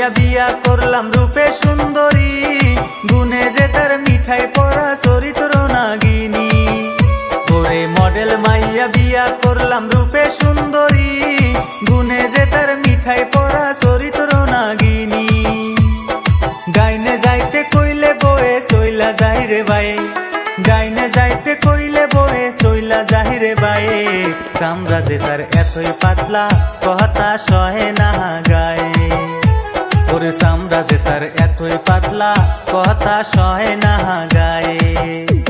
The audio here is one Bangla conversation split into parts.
মাইয়া বিয়া করলাম রূপে সুন্দরী। গুনে যে তার মিঠাই পড়া চরিত্র নাগিনী। ওরে মডেল মাইয়া বিয়া করলাম রূপে সুন্দরী। গুনে যে তার মিঠাই পড়া চরিত্র নাগিনী। গাইনে যাইতে কইলে বয়ে চইলা যাই রে বাই। গাইনে যাইতে কইলে বয়ে চইলা যাই রে বাই। সামরাজে তার এতই পাতলা কথা সহে না গায়ে ওরে সামরাজে তার এতই পাতলা কথা সহে না গায়ে।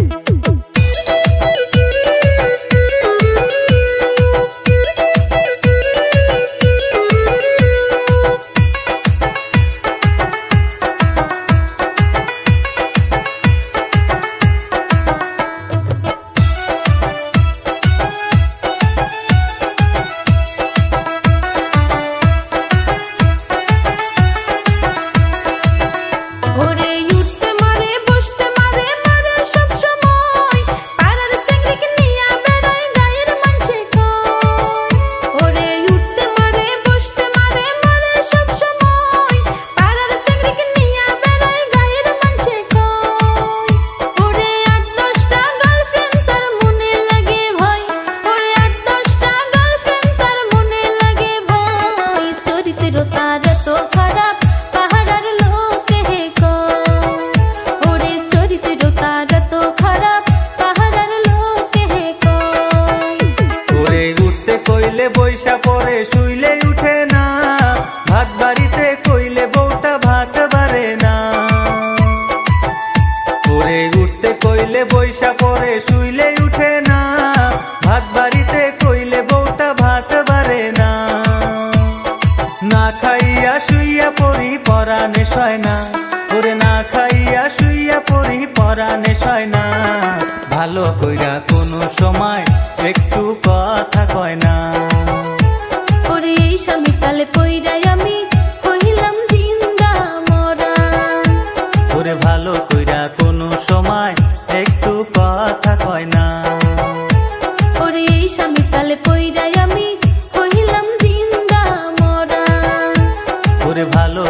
বৈশা পরে শুইলে উঠে না। ভাত বাড়িতে কইলে বউটা ভাত বারে না। ওরে উঠতে কইলে বৈশা পরে শুইলে উঠে না। ভাত বাড়িতে কইলে বউটা ভাত বারে না। না খাইয়া শুইয়া পড়ি, পরাণে সয় না। ওরে না খাইয়া শুইয়া পড়ি, পরাণে সয় না। ভালো কইরা কোনো সময় একটু কথা কয় না। ফালে পইরাই আমি হইলাম জিন্দা মরা। ওরে ভালো কইরা কোনো সময় একটু কথা কয় না। ওরে এই স্বামী ফালে পইরাই আমি হইলাম জিন্দা মরা। ওরে ভালো